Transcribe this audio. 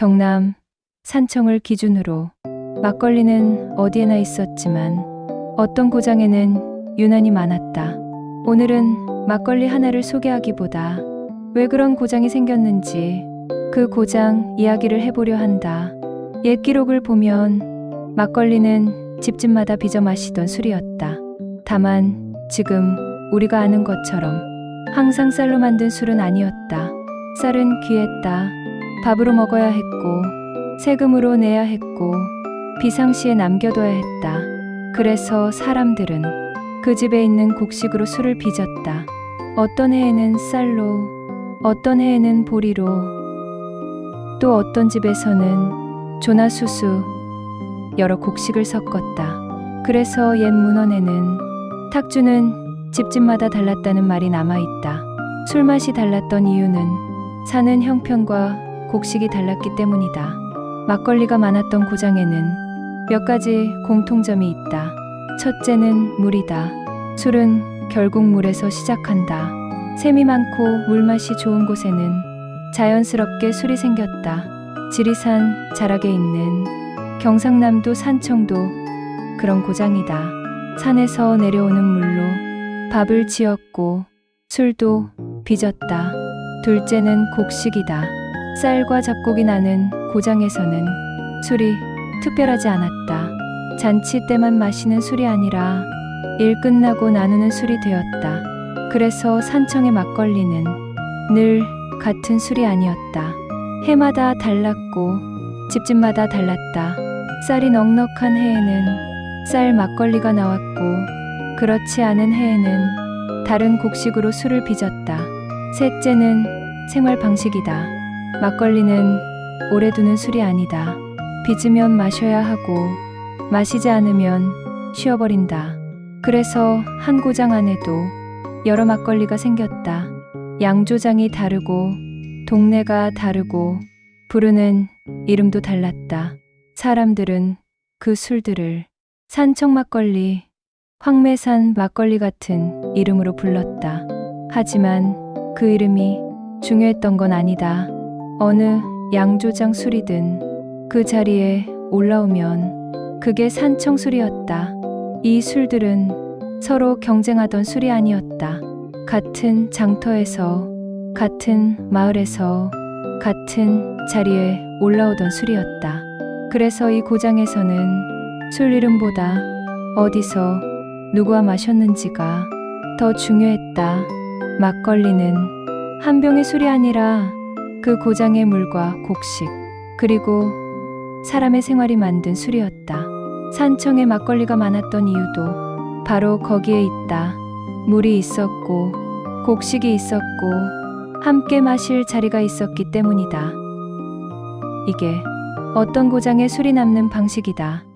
경남, 산청을 기준으로 막걸리는 어디에나 있었지만 어떤 고장에는 유난히 많았다. 오늘은 막걸리 하나를 소개하기보다 왜 그런 고장이 생겼는지 그 고장 이야기를 해보려 한다. 옛 기록을 보면 막걸리는 집집마다 빚어 마시던 술이었다. 다만 지금 우리가 아는 것처럼 항상 쌀로 만든 술은 아니었다. 쌀은 귀했다. 밥으로 먹어야 했고 세금으로 내야 했고 비상시에 남겨둬야 했다. 그래서 사람들은 그 집에 있는 곡식으로 술을 빚었다. 어떤 해에는 쌀로, 어떤 해에는 보리로, 또 어떤 집에서는 조나 수수, 여러 곡식을 섞었다. 그래서 옛 문헌에는 탁주는 집집마다 달랐다는 말이 남아있다. 술맛이 달랐던 이유는 사는 형편과 곡식이 달랐기 때문이다. 막걸리가 많았던 고장에는 몇 가지 공통점이 있다. 첫째는 물이다. 술은 결국 물에서 시작한다. 샘이 많고 물맛이 좋은 곳에는 자연스럽게 술이 생겼다. 지리산 자락에 있는 경상남도 산청도 그런 고장이다. 산에서 내려오는 물로 밥을 지었고 술도 빚었다. 둘째는 곡식이다. 쌀과 잡곡이 나는 고장에서는 술이 특별하지 않았다. 잔치 때만 마시는 술이 아니라 일 끝나고 나누는 술이 되었다. 그래서 산청의 막걸리는 늘 같은 술이 아니었다. 해마다 달랐고 집집마다 달랐다. 쌀이 넉넉한 해에는 쌀 막걸리가 나왔고 그렇지 않은 해에는 다른 곡식으로 술을 빚었다. 셋째는 생활 방식이다. 막걸리는 오래 두는 술이 아니다. 빚으면 마셔야 하고 마시지 않으면 쉬어버린다. 그래서 한 고장 안에도 여러 막걸리가 생겼다. 양조장이 다르고 동네가 다르고 부르는 이름도 달랐다. 사람들은 그 술들을 산청 막걸리, 황매산 막걸리 같은 이름으로 불렀다. 하지만 그 이름이 중요했던 건 아니다. 어느 양조장 술이든 그 자리에 올라오면 그게 산청 술이었다. 이 술들은 서로 경쟁하던 술이 아니었다. 같은 장터에서, 같은 마을에서, 같은 자리에 올라오던 술이었다. 그래서 이 고장에서는 술 이름보다 어디서 누구와 마셨는지가 더 중요했다. 막걸리는 한 병의 술이 아니라 그 고장의 물과 곡식, 그리고 사람의 생활이 만든 술이었다. 산청에 막걸리가 많았던 이유도 바로 거기에 있다. 물이 있었고, 곡식이 있었고, 함께 마실 자리가 있었기 때문이다. 이게 어떤 고장에 술이 남는 방식이다.